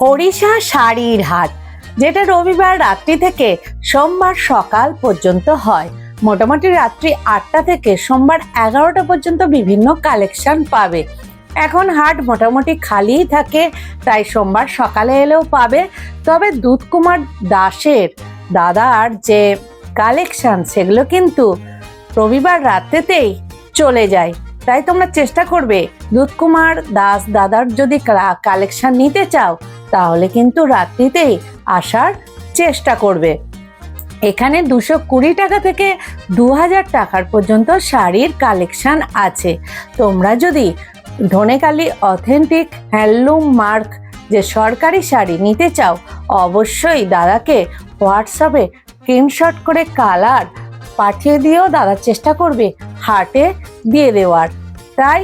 হরিষা শাড়ির হাট যেটা রবিবার রাত্রি থেকে সোমবার সকাল পর্যন্ত হয়। মোটামুটি রাত্রি আটটা থেকে সোমবার এগারোটা পর্যন্ত বিভিন্ন কালেকশন পাবে। এখন হাট মোটামুটি খালিই থাকে, তাই সোমবার সকালে এলেও পাবে। তবে দুধকুমার দাসের দাদার যে কালেকশন, সেগুলো কিন্তু রবিবার রাত্রেতেই চলে যায়। তাই তোমরা চেষ্টা করবে, দুধকুমার দাস দাদার যদি কালেকশন নিতে চাও তাহলে কিন্তু রাত্রিতেই আসার চেষ্টা করবে। এখানে দুশো কুড়ি টাকা থেকে দু হাজার টাকার পর্যন্ত শাড়ির কালেকশন আছে। তোমরা যদি ধনেকালি অথেন্টিক হ্যান্ডলুম মার্ক যে সরকারি শাড়ি নিতে চাও, অবশ্যই দাদাকে হোয়াটসঅ্যাপে স্ক্রিনশট করে কালার পাঠিয়ে দিয়েও দাদার চেষ্টা করবে হাটে দিয়ে দেওয়ার। তাই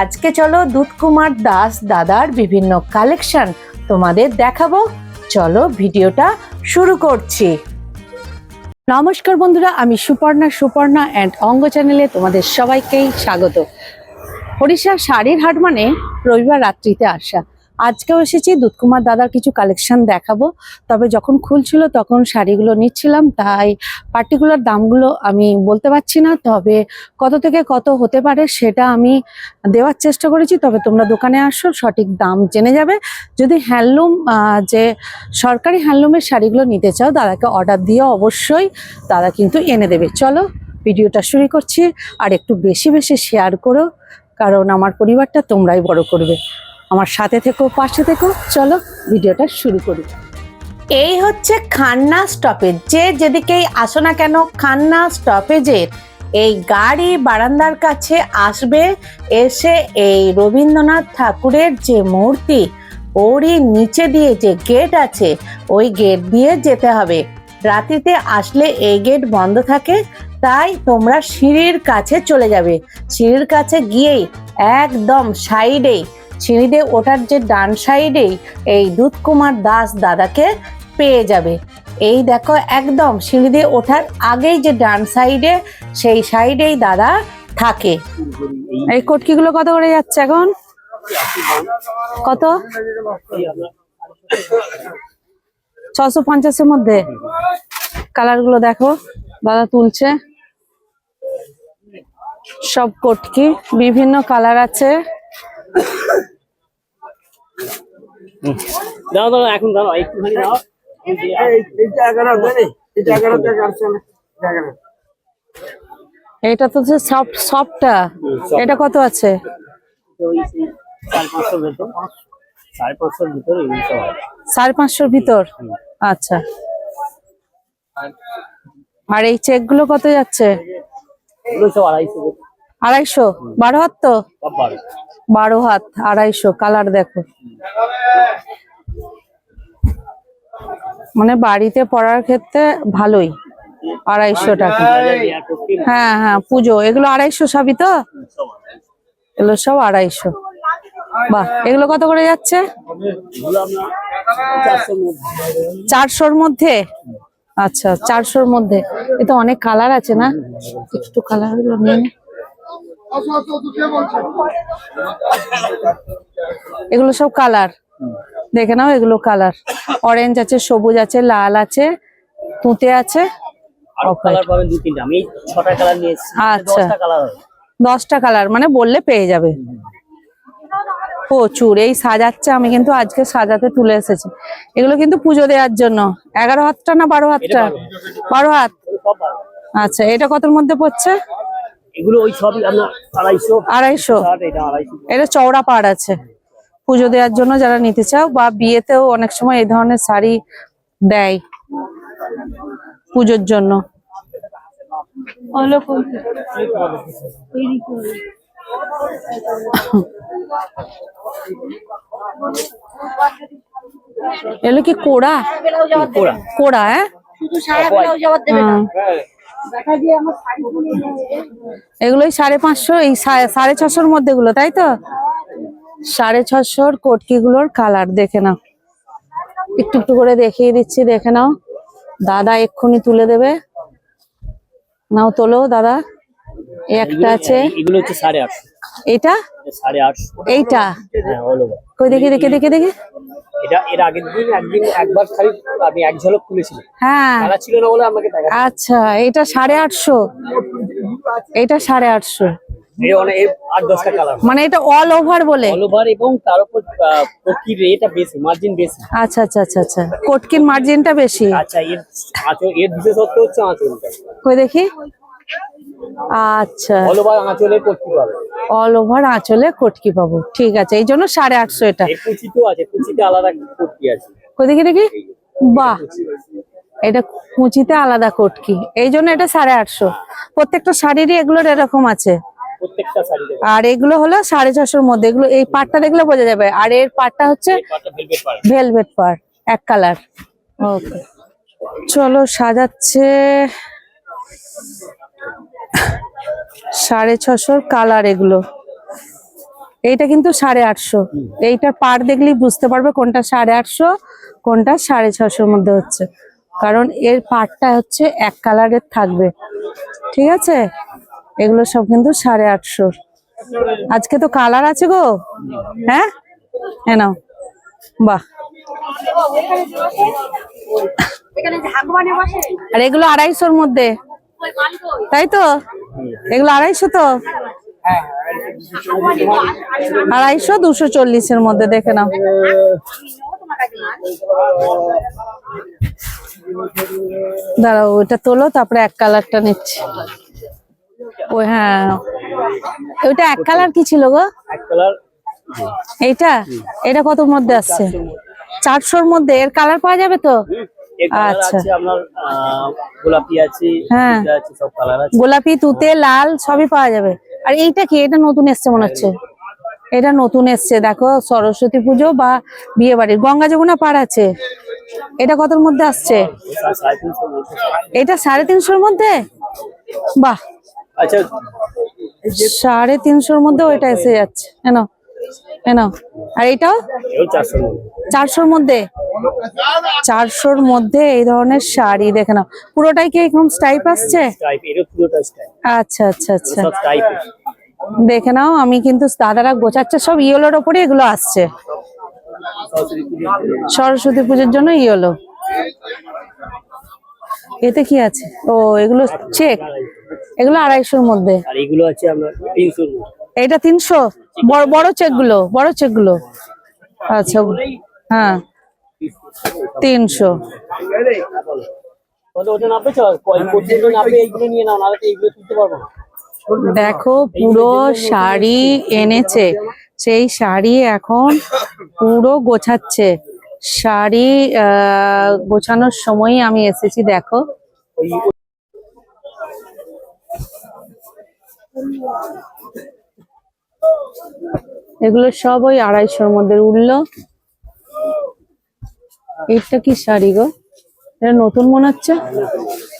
আজকে চলো দুধকুমার দাস দাদার বিভিন্ন কালেকশন তোমাদের দেখাবো। চলো ভিডিওটা শুরু করছি। নমস্কার বন্ধুরা, আমি সুপর্ণা সুপর্ণা অ্যান্ড অঙ্গ চ্যানেলে তোমাদের সবাইকেই স্বাগত। হরিষা শাড়ির হাট মানে রবিবার রাত্রিতে আসা। আজকেও এসেছি, দুধকুমার দাদার কিছু কালেকশন দেখাবো। তবে যখন খুলছিল তখন শাড়িগুলো নিচ্ছিলাম, তাই পার্টিকুলার দামগুলো আমি বলতে পারছি না, তবে কত থেকে কত হতে পারে সেটা আমি দেওয়ার চেষ্টা করেছি। তবে তোমরা দোকানে আসো, সঠিক দাম জেনে যাবে। যদি হ্যান্ডলুম যে সরকারি হ্যান্ডলুমের শাড়িগুলো নিতে চাও, দাদাকে অর্ডার দিয়ে অবশ্যই, দাদা কিন্তু এনে দেবে। চলো, ভিডিওটা শুরু করছি। আর একটু বেশি বেশি শেয়ার করো, কারণ আমার পরিবারটা তোমরাই বড় করবে। আমার সাথে থেকো, পাশে থেকো। চলো, ভিডিওটা শুরু করি। এই হচ্ছে খান্না স্টপেজ যে যেদিকেই আসো না কেন, খান্না স্টপেজের এই গাড়ি বারান্দার কাছে আসবে, এসে এই রবীন্দ্রনাথ ঠাকুরের যে মূর্তি, ওরই নিচে দিয়ে যে গেট আছে, ওই গেট দিয়ে যেতে হবে। রাত্রিতে আসলে এই গেট বন্ধ থাকে, তাই তোমরা সিঁড়ির কাছে চলে যাবে। সিঁড়ির কাছে গিয়েই একদম সাইডেই সিঁড়িতে ওঠার যে ডান সাইডেই এই দুধকুমার দাস দাদাকে পেয়ে যাবে। এই দেখো একদম সিঁড়ি দিয়ে ওঠার আগেই যে ডান সাইডে, সেই সাইডেই দাদা থাকে। এই কটকিগুলো কত করে যাচ্ছে এখন? কত? ছশো পঞ্চাশের মধ্যে। কালারগুলো দেখো, দাদা তুলছে। সব কটকি, বিভিন্ন কালার আছে। দাও দাও এখন দাও একটুখানি দাও। এটা তো সফট সফটটা। এটা কত আছে? সাড়ে পাঁচশোর ভেতর। আচ্ছা। আর এই চেকগুলো কত যাচ্ছে? আড়াইশো। আড়াইশো? বারো হাত তো? বারো হাত, আড়াইশো, কালার দেখো। মানে বাড়িতে পড়ার ক্ষেত্রে ভালোই, আড়াইশো টাকা। হ্যাঁ হ্যাঁ পুজো, এগুলো আড়াইশো সবই তো? এগুলো সব আড়াইশো। বাহ, এগুলো কত করে যাচ্ছে? চারশোর মধ্যে? আচ্ছা চারশোর মধ্যে। এ তো অনেক কালার আছে না? একটু কালার নিয়ে। এগুলো সব কালার। দেখে নাও এগুলো কালার। অরেঞ্জ আছে সবুজ আছে লাল আছে তুঁতে আছে। আচ্ছা। দশটা কালার হবে। দশটা কালার মানে বললে পেয়ে যাবে। প্রচুর। এই সাজাচ্ছে আমি কিন্তু আজকে সাজাতে তুলে এসেছি। এগুলো কিন্তু পুজো দেওয়ার জন্য। এগারো হাতটা না বারো হাতটা? বারো। হাত? আচ্ছা এটা কতর মধ্যে পড়ছে? এগুলো ওই সবই আপনার আড়াইশো আড়াইশো? এটা চওড়া পাড় আছে। পুজো দেওয়ার জন্য যারা নিতে চাও বা বিয়েতেও অনেক সময় এই ধরনের শাড়ি দেয় পুজোর জন্য। এগুলো কি কোড়া? কোড়া। কোড়া হ্যাঁ? হুম। এগুলোই সাড়ে পাঁচশো, এই সাড়ে ছশোর মধ্যে গুলো তাই তো? সাড়ে ছশোর কটকি গুলোর কালার, দেখে নাও। একটু একটু করে দেখিয়ে দিচ্ছি, দেখে নাও। দাদা এক্ষুনি তুলে দেবে। নাও, তোলো, দাদা। একটা আছে। এগুলো হচ্ছে সাড়ে আটশো। এটা? এটা সাড়ে আটশো। এইটা? হ্যাঁ কই দেখি দেখি দেখি দেখি। এটা এর আগের দিন একদিন একবার খালি আমি এক ঝলক খুলেছিলাম। হ্যাঁ। ছিল না বলে আমাকে দেখা আচ্ছা এটা সাড়ে আটশো। এটা সাড়ে আটশো। মানে এটা অল ওভার বলে। অল ওভার এবং তার উপর প্রতি রেটা বেশি মার্জিন বেশি। আচ্ছা আচ্ছা আচ্ছা আচ্ছা। কোটকির মার্জিনটা বেশি। আচ্ছা এর এর বিশেষত্ব হচ্ছে আঁচলটা। কই দেখি। আচ্ছা। অল ওভার আঁচলের করতে পারবে অল ওভার আঁচলে কটকি পাবো। ঠিক আছে এই জন্য সাড়ে আটশো এটা। কুচিতেও আছে কুচিতে আলাদা করতে আছে। কই দেখি? বাহ। এটা কুচিতে আলাদা কটকি। এই জন্য এটা সাড়ে আটশো। প্রত্যেকটা শাড়িরই এগুলোর এরকম আছে। আর এগুলো হলো সাড়ে ছশোর মধ্যে। এগুলো এই পাটটা দেখলে বোঝা যাবে। আর এর পাটটা হচ্ছে ভেলভেট পার এক কালার ওকে চলো সাজাচ্ছে। সাড়ে ছশোর কালার এগুলো। এইটা কিন্তু সাড়ে আটশো। এইটার পার দেখলেই বুঝতে পারবে কোনটা সাড়ে আটশো কোনটা সাড়ে ছশোর মধ্যে হচ্ছে। কারণ এর পাটটা হচ্ছে এক কালারের থাকবে। ঠিক আছে? এগুলো সব কিন্তু সাড়ে আটশোর। আজকে তো কালার আছে গো। হ্যাঁ? হ্যাঁ নাও। বাহ। আর এগুলো আড়াইশোর মধ্যে। তাই তো এগুলো আড়াইশো তো? আড়াইশো দুশো চল্লিশের মধ্যে দেখে নাও। দাঁড়াও ওইটা তোলো তারপরে এক কালারটা নিচ্ছি। ওই হ্যাঁ। ওইটা এক কালার কি ছিল গো? এইটা? এটা কত মধ্যে আসছে? চারশোর মধ্যে। এর কালার পাওয়া যাবে তো? আচ্ছা। গোলাপি হ্যাঁ। গোলাপি তুতে লাল সবই পাওয়া যাবে। আর এইটা কি? এটা নতুন এসছে মনে হচ্ছে। এটা নতুন এসছে। দেখো সরস্বতী পুজো বা বিয়ে বাড়ির গঙ্গা যমুনা পার আছে। এটা কতর মধ্যে আসছে। এটা সাড়ে তিনশোর মধ্যে। বাহ! আচ্ছা সাড়ে তিনশোর মধ্যে ওইটা এসে যাচ্ছে। এনো এনো আর এটাও? চারশোর মধ্যে? চারশোর মধ্যে এই ধরনের শাড়ি দেখে নাও। পুরোটাই কি এরকম স্টাইপ আসছে? আচ্ছা। আচ্ছা আচ্ছা। দেখে নাও আমি কিন্তু দাদারা গোছাচ্ছে সব ইয়েলোর ওপরে এগুলো আসছে। সরস্বতী পুজোর জন্য ইয়েলো। এতে কি আছে? ও এগুলো চেক এগুলো আড়াইশোর মধ্যে। আর এগুলো আছে আপনার তিনশো এটা তিনশো? বড় বড় চেকগুলো বড় চেকগুলো আচ্ছা হ্যাঁ। তিনশো। দেখো পুরো শাড়ি এনেছে। সেই শাড়ি এখন পুরো গোছাচ্ছে। শাড়ি আহ, গোছানোর সময় আমি এসেছি দেখো। এগুলো সব ওই আড়াইশোর মধ্যে উঠল। এটা কি শাড়ি গো? এটা নতুন মনে হচ্ছে?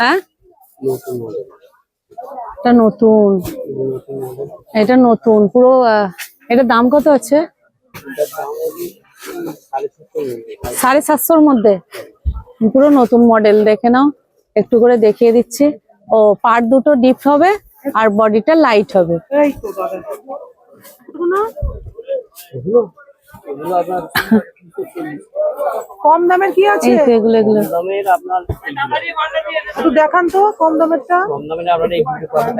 হ্যাঁ? এটা নতুন। এটা নতুন পুরো এটার দাম কত আছে? সাড়ে সাতশোর মধ্যে। পুরো নতুন মডেল দেখে নাও। একটু করে দেখিয়ে দিচ্ছি। ও পার দুটো ডিপ হবে আর বডিটা লাইট হবে। কম দামের কি আছে? এই তো এগুলো এগুলো। দামের আপনার একটু দেখান তো কম দামেরটা। কম দামের আপনার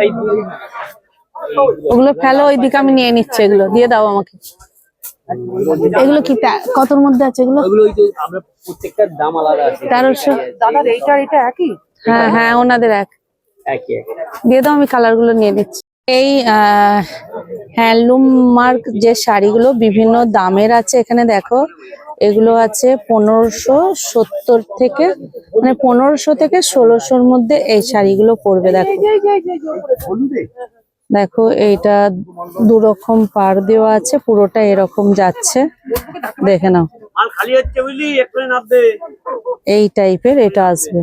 এইগুলো এই ওগুলো ফেলো ওইদিকে আমি নিয়ে নিচ্ছি এগুলো। দিয়ে দাও আমাকে। এগুলো কি কতর মধ্যে আছে এগুলো? ওগুলো ওই যে আমরা প্রত্যেকটার দাম আলাদা আছে। তেরোশো। দাদার এইটার এটা একই? হ্যাঁ হ্যাঁ ওনাদের এক। একই দিয়ে দাও আমি কালারগুলো নিয়ে নিচ্ছি। এই হ্যান্ডলুম মার্ক যে শাড়িগুলো বিভিন্ন দামের আছে এখানে দেখো এগুলো আছে পনেরোশো সত্তর থেকে মানে পনেরোশো থেকে ষোলোশোর মধ্যে এই শাড়িগুলো পড়বে দেখো। দেখো এইটা দু রকম পার দেওয়া আছে পুরোটা এরকম যাচ্ছে। দেখে নাও। এই টাইপের এটা আসবে।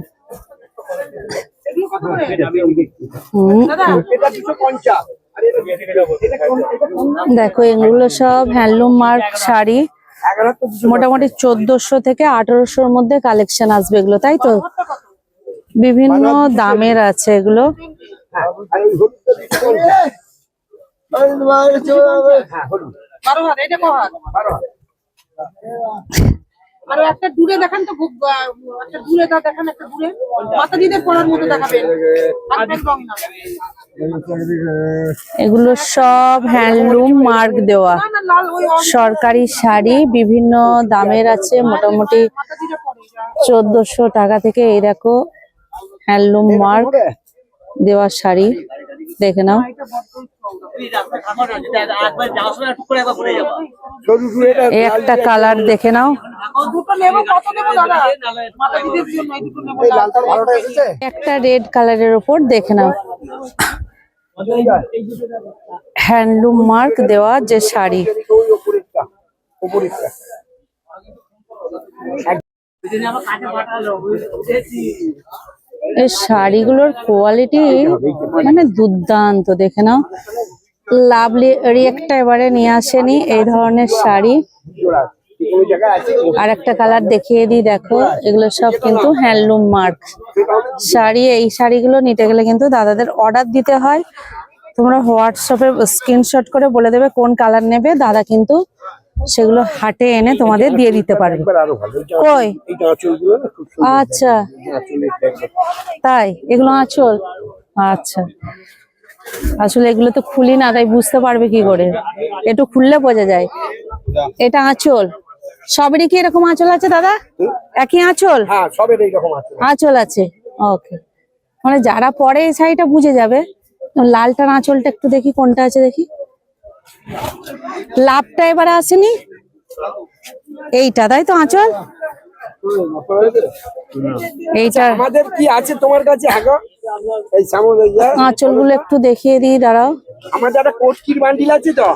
দেখো এগুলো সব হ্যান্ডলুম মার্ক শাড়ি। মোটামুটি চোদ্দশো থেকে আঠারোশোর মধ্যে কালেকশন আসবে এগুলো তাই তো? বিভিন্ন দামের আছে এগুলো। বারো হাত ওই একটা দূরে দেখান তো খুব, একটা দূরে তা দেখান একটা দূরে। মাতাজিদের পড়ার মতো দেখাবেন। এগুলো সব হ্যান্ডলুম মার্ক দেওয়া। সরকারি শাড়ি বিভিন্ন দামের আছে মোটামুটি। চোদ্দশো টাকা থেকে এই দেখো হ্যান্ডলুম মার্ক দেওয়া শাড়ি। দেখে নাও। একটা কালার দেখে নাও। একটা রেড কালারের ওপর দেখে নাও। হ্যান্ডলুম মার্ক দেওয়া যে শাড়ি। এই শাড়িগুলোর কোয়ালিটি মানে দুর্দান্ত, দেখে নাও। লাভলি রিয়েক্টটা এবারে নিয়ে আসেনি এই ধরনের শাড়ি। আর একটা কালার দেখিয়ে দিই, দেখো, এগুলো সব কিন্তু হ্যান্ডলুম মার্ক শাড়ি, এই শাড়িগুলো নিতে গেলে কিন্তু দাদাদের অর্ডার দিতে হয়। তোমরা হোয়াটসঅ্যাপে স্ক্রিনশট করে বলে দেবে কোন কালার নেবে, দাদা কিন্তু সেগুলো হাটে এনে তোমাদের দিয়ে দিতে পারবে। কই? আচ্ছা। তাই? এগুলো আঁচল? আচ্ছা। আসলে এগুলো তো খুলি না তাই বুঝতে পারবে কি করে? একটু খুললে বোঝা যায়। এটা আঁচল। সবেরই কি এরকম আঁচল আছে দাদা? একই আঁচল? হ্যাঁ আঁচল আছে। ওকে। মানে যারা পরে এই শাড়িটা বুঝে যাবে লালটার আঁচলটা একটু দেখি কোনটা আছে দেখি। লাভটা এবারে আসেনি? এইটা তাই তো আঁচল? এইটা। আমাদের কি আছে তোমার কাছে এই আঁচলগুলো একটু দেখিয়ে দিই দাঁড়াও। আমাদের একটা কোটকির বান্ডিল আছে তো।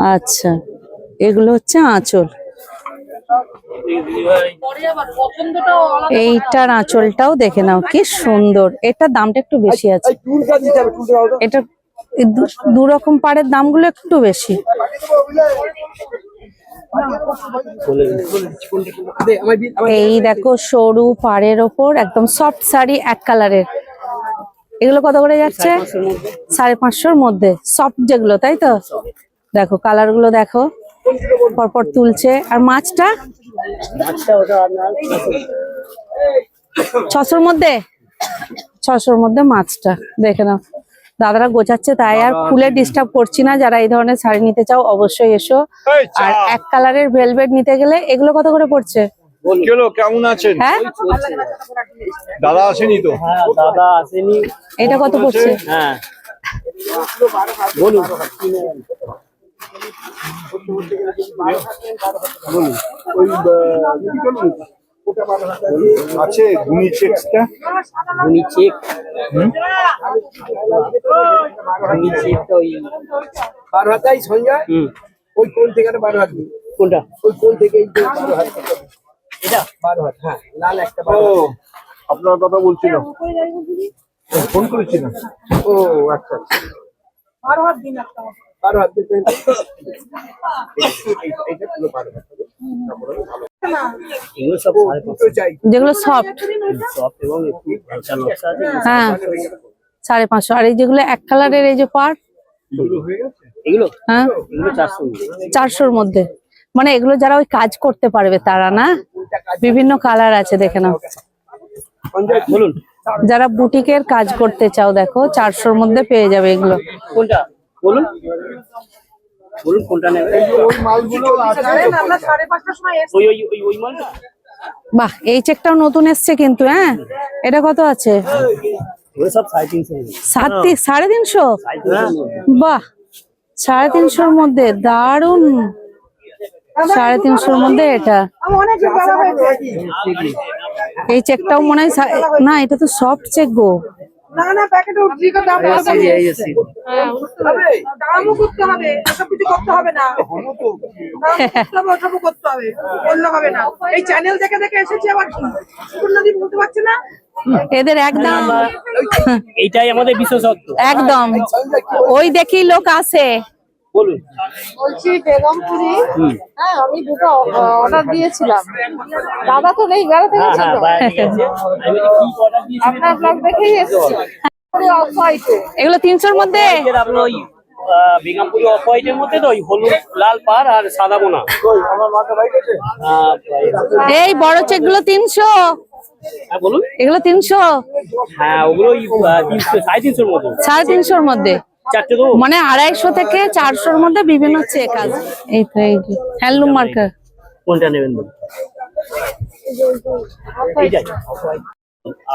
আচ্ছা এগুলো হচ্ছে আঁচল পরে আবার পছন্দটাও আলাদা এইটার আঁচলটাও দেখে নাও কি সুন্দর। এটার দামটা একটু বেশি আছে। এটা দু- রকম পাড়ের দামগুলো একটু বেশি। এই দেখো সরু পাড়ের ওপর একদম সফট শাড়ি এক কালারের এগুলো কত করে যাচ্ছে? সাড়ে পাঁচশোর মধ্যে। সফট যেগুলো তাই তো? দেখো কালারগুলো দেখো। পরপর তুলছে। আর মাছটা? ছশোর মধ্যে? ছশোর মধ্যে মাছটা। দেখে নাও। দাদারা গোছাচ্ছে তাই আর খুলে ডিস্টার্ব করছি না। যারা এই ধরনের শাড়ি নিতে চাও অবশ্যই এসো। আর এক কালারের ভেলভেট নিতে গেলে এগুলো কত করে পড়ছে? কেমন আছেন? হ্যাঁ? দাদা আসেনি তো? হ্যাঁ দাদা আসেনি। এটা কত পড়ছে? হ্যাঁ। বলুন। আছে গুনি চেকসটা উনি চেক উনি চেকটা ওই বারো হাত এই সঞ্জয়? হুম। ওই কোন থেকে বারো হাত। কোনটা? ওই কোন থেকে বারো হাত এটা? বারো হাত হ্যাঁ লাল একটা ও। আপনার কথা বলছিলাম ফোন করেছিলাম ও আচ্ছা আচ্ছা। বারো হাত দিন একটা বারো হাত দিয়ে এইটা- এইটা বারো হাত। এগুলো সাড়ে যেগুলো সফট হ্যাঁ। সাড়ে পাঁচশো। আর এই যেগুলো এক কালারের এই যে পার? হ্যাঁ চারশোর মধ্যে। মানে এগুলো যারা ওই কাজ করতে পারবে তারা না? বিভিন্ন কালার আছে দেখে নাও। যারা বুটিকের কাজ করতে চাও দেখো চারশোর মধ্যে পেয়ে যাবে এগুলো। কোনটা? বলুন। বলুন কোনটা নেবে ওই মালগুলো আছে। জানেন আমরা সাড়ে পাঁচটার সময় এসে ওই ওই ওই ওই মালটা? বাহ এই চেকটাও নতুন এসছে কিন্তু হ্যাঁ? এটা কত আছে? সাড়ে তিনশো সাত তি- সাড়ে তিনশো? বাহ সাড়ে তিনশোর মধ্যে দারুণ সাড়ে তিনশোর মধ্যে এটা। এই চেকটাও মনে হয় সা- না এটা তো সফট চেক গো। না না প্যাকেটে দাম এই এসি হ্যাঁ, দামও করতে হবে এসব কিছু করতে হবে না। দাম করতে হবে ওসবও করতে হবে অন্য হবে না। এই চ্যানেল দেখে দেখে এসেছি আবার সুবর্ণদীপ বলতে পারছে না? এদের একদম এটাই আমাদের বিশেষত্ব। একদম। ওই দেখি লোক আসে বলুন। বলছি বেগমপুরি হ্যাঁ আমি দুটো অর্ডার দিয়েছিলাম। দাদা তো নেই বেড়াতে হ্যাঁ গেছে। হ্যাঁ আপনার ব্লগ দেখেই এসেছি। অফ হোয়াইটে এগুলো তিনশোর মধ্যে? অফ হোয়াইটের মধ্যে তো হলুদ লাল পার আর সাদা বোনা। এই বড় চেকগুলো তিনশো। হ্যাঁ এগুলো তিনশো। হ্যাঁ ওগুলো সাড়ে তিনশোর মতো। সাড়ে তিনশোর মধ্যে। মানে আড়াইশো থেকে চারশোর মধ্যে বিভিন্ন চেক আছে। এই তো এই হ্যান্ডলুম মার্কার। কোনটা নেবেন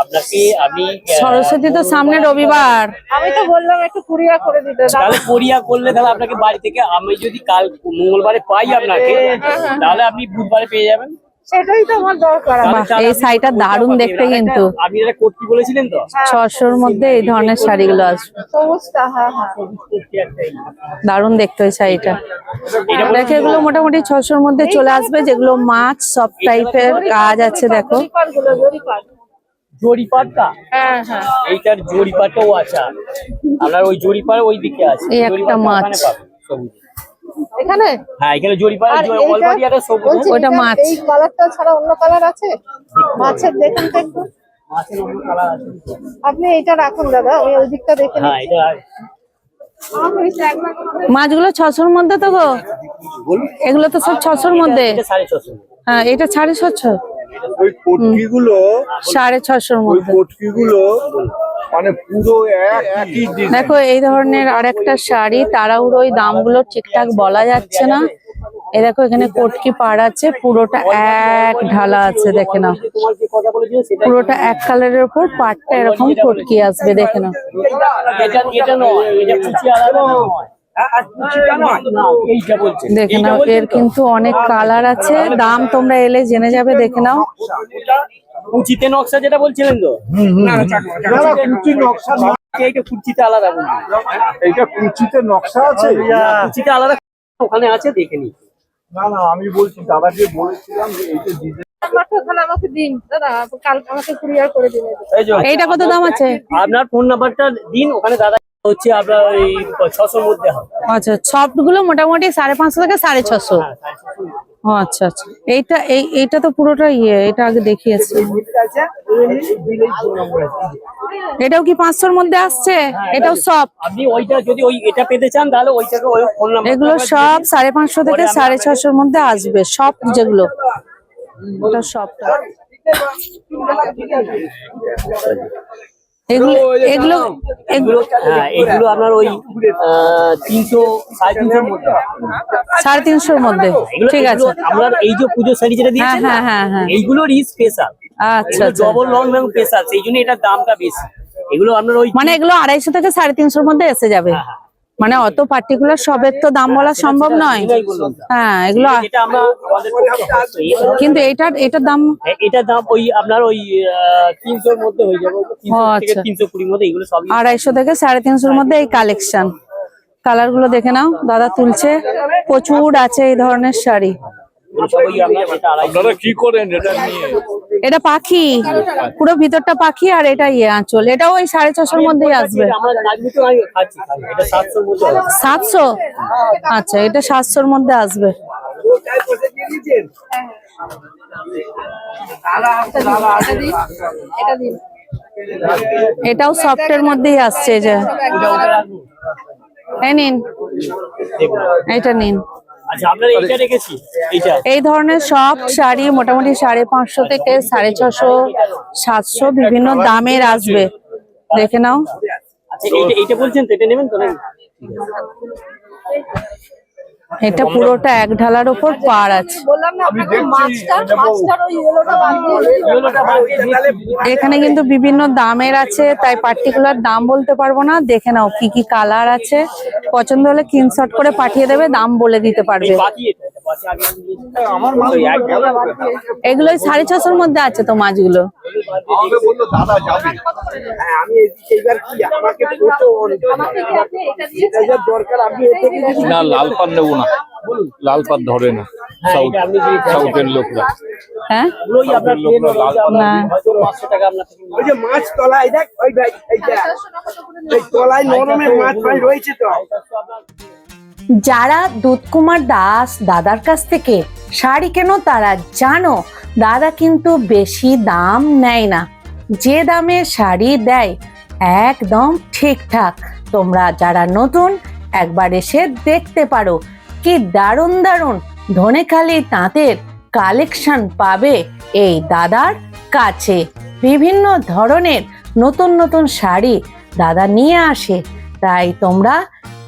আপনাকে আমি সরস্বতী তো সামনে রবিবার। আমি তো বললাম একটু কুরিয়ার করে দিতে। তাহলে কোরিয়া করলে তাহলে আপনাকে বাড়ি থেকে আমি যদি কাল মঙ্গলবারে পাই আপনাকে তাহলে আপনি বুধবারে পেয়ে যাবেন। সেটাই তো আমার দরকার তাহলে এই শাড়িটা দারুণ দেখতে কিন্তু। আপনি কোটি বলেছিলেন তো? ছশোর মধ্যে এই ধরনের শাড়িগুলো আসবে সবুজটা হ্যাঁ হ্যাঁ। দারুণ দেখতে ওই শাড়িটা। দেখো এগুলো মোটামুটি ছশোর মধ্যে চলে আসবে যেগুলো মাছ সব টাইপের কাজ আছে দেখো। গুলো হ্যাঁ হ্যাঁ। এইটার জরিপাটাও আছে আপনার ওই জরিপার ওই দিকে আছে। এই একটা মাছ। সবুজ। এখানে? হ্যাঁ এখানে একটা সবুজ বলছি ওটা মাছ। এই কালারটা ছাড়া অন্য কালার আছে? মাছের দেখুন তো একটু। মাছের অন্য কালার আছে। আপনি এইটা রাখুন দাদা আমি ওই দিকটা দেখে হ্যাঁ এটা মাছগুলো ছশোর মধ্যে তো গো? এগুলো তো সব ছশোর মধ্যে। এটা হ্যাঁ এটা সাড়ে ছশো। ওই পটকিগুলো সাড়ে ছশোর ওই মধ্যে পটকিগুলো মানে পুরো একই দেখো এই ধরনের আরেকটা শাড়ি তাড়াহুড়ো ওই দামগুলো ঠিকঠাক বলা যাচ্ছে না। এ দেখো এখানে কোটকি পাড় আছে পুরোটা এক ঢালা আছে দেখে নাও। পুরোটা এক কালারের উপর পাটটা এরকম কোটকি আসবে দেখে নাও। দেখে নাও এর কিন্তু অনেক কালার আছে। দাম তোমরা এলে জেনে যাবে দেখে নাও। কুচিতে নকশা যেটা বলছিলেন তো? না না কুচি নকশা না। এইটা কুচিতে আলাদা এইটা কুচিতে নকশা আছে? কুচিতে আলাদা ওখানে আছে দেখে নি না না আমি বলছি দাদাকে বলেছিলাম যে এইটা ডিজাইন আমাকে দিন দাদা কাল আমাকে কুরিয়ার করে দিন। এটা। এইটা কত দাম আছে? আপনার ফোন নাম্বারটা দিন ওখানে দাদা হচ্ছে আপনার ওই ছশোর মধ্যে হবে আচ্ছা সফটগুলো মোটামুটি সাড়ে পাঁচশো থেকে সাড়ে ছশো। ও আচ্ছা আচ্ছা। এইটা এই এইটা তো পুরোটা ইয়ে এটা আগে দেখিয়েছি। এটাও কি পাঁচশোর মধ্যে আসছে? এটাও সব। আপনি ওইটা যদি ওই এটা পেতে চান তাহলে ওইটাকে ওই ফোন নাম্বার এগুলো সব সাড়ে পাঁচশো থেকে সাড়ে ছশোর মধ্যে আসবে সব যেগুলো। ওটা সবটা। এগুলো এগুলো এগুলো হ্যাঁ আপনার ওই আহ, তিনশো সাড়ে তিনশোর মধ্যে। সাড়ে তিনশোর মধ্যে। এগুলো ঠিক আছে। আপনার এই যে পুজো শাড়ি যেটা হ্যাঁ হ্যাঁ হ্যাঁ হ্যাঁ। এইগুলোরই স্পেশাল আচ্ছা আচ্ছা ডবল লং এবং স্পেশাল সেই জন্য এটার দামটা বেশি। এগুলো আপনার ওই মানে এগুলো আড়াইশো থেকে সাড়ে তিনশোর মধ্যে এসে যাবে। হ্যাঁ, হ্যাঁ। মানে অত পার্টিকুলার সবের তো দাম বলা সম্ভব নয়। হ্যাঁ এগুলো কিন্তু এটার এটার দাম এটা এটার দাম ওই আপনার ওই তিনশোর মধ্যে হয়ে যাবে। তিনশো আচ্ছা। কুড়ির মধ্যে এগুলো আড়াইশো থেকে সাড়ে তিনশোর মধ্যে এই কালেকশন কালারগুলো দেখে নাও। দাদা তুলছে। প্রচুর আছে এই ধরনের শাড়ি। আপনার এটা কি করেন? এটা নিয়ে? এটা পাখি পুরো ভিতরটা পাখি আর এটা ইয়ে আঁচল। এটাও ওই সাড়ে ছশোর মধ্যেই আসবে। এটা। সাতশো? আচ্ছা এটা সাতশোর মধ্যে আসবে। এটা এটাও সফটের মধ্যেই আসছে এই যে। এটা নিন। এটা নিন। আচ্ছা এই ধরনের সব শাড়ি মোটামুটি সাড়ে পাঁচশো থেকে সাড়ে ছশো সাতশো বিভিন্ন দামের আসবে। দেখে নাও। আচ্ছা এইটা এইটা বলছেন তো এটা নেবেন তো নাকি? এটা পুরোটা এক ঢালার উপর পার আছে। এখানে কিন্তু বিভিন্ন দামের আছে তাই পার্টিকুলার দাম বলতে পারব না। দেখে নাও কি কি কালার আছে। পছন্দ হলে স্ক্রিনশট করে পাঠিয়ে দেবে দাম বলে দিতে পারবে। এগুলো সাড়ে ছশোর মধ্যে আছে তো মাছগুলো। হ্যাঁ? না লাল পান নেব না। লাল পান ধরে না। হ্যাঁ। সাউথের লোকরা। হ্যাঁ? মাছ। তলায় দেখ ওই ভাই তলায় নরমের মাছ রয়েছে তো। যারা দুধকুমার দাস দাদার কাছ থেকে শাড়ি কেন তারা জানো? দাদা কিন্তু বেশি দাম নেয় না। যে দামে শাড়ি দেয়, একদম ঠিকঠাক। তোমরা যারা নতুন, একবার এসে দেখতে পারো। কি দারুণ দারুণ! ধনেখালি তাঁতের কালেকশন পাবে এই দাদার কাছে। বিভিন্ন ধরনের নতুন নতুন শাড়ি দাদা নিয়ে আসে। তাই তোমরা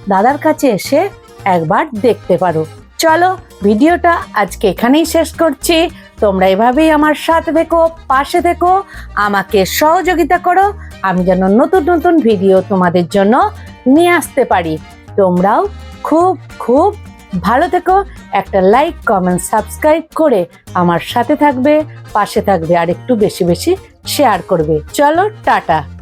দাদার কাছে এসে একবার দেখতে পারো। চলো, ভিডিওটা আজকে এখানেই শেষ করছি। তোমরা এভাবেই আমার সাথে থেকো, পাশে থেকো, আমাকে সহযোগিতা করো। আমি যেন নতুন নতুন ভিডিও তোমাদের জন্য নিয়ে আসতে পারি। তোমরাও খুব খুব ভালো থেকো। একটা লাইক, কমেন্ট, সাবস্ক্রাইব করে আমার সাথে থাকবে, পাশে থাকবে, আর একটু বেশি বেশি শেয়ার করবে। চলো, টাটা।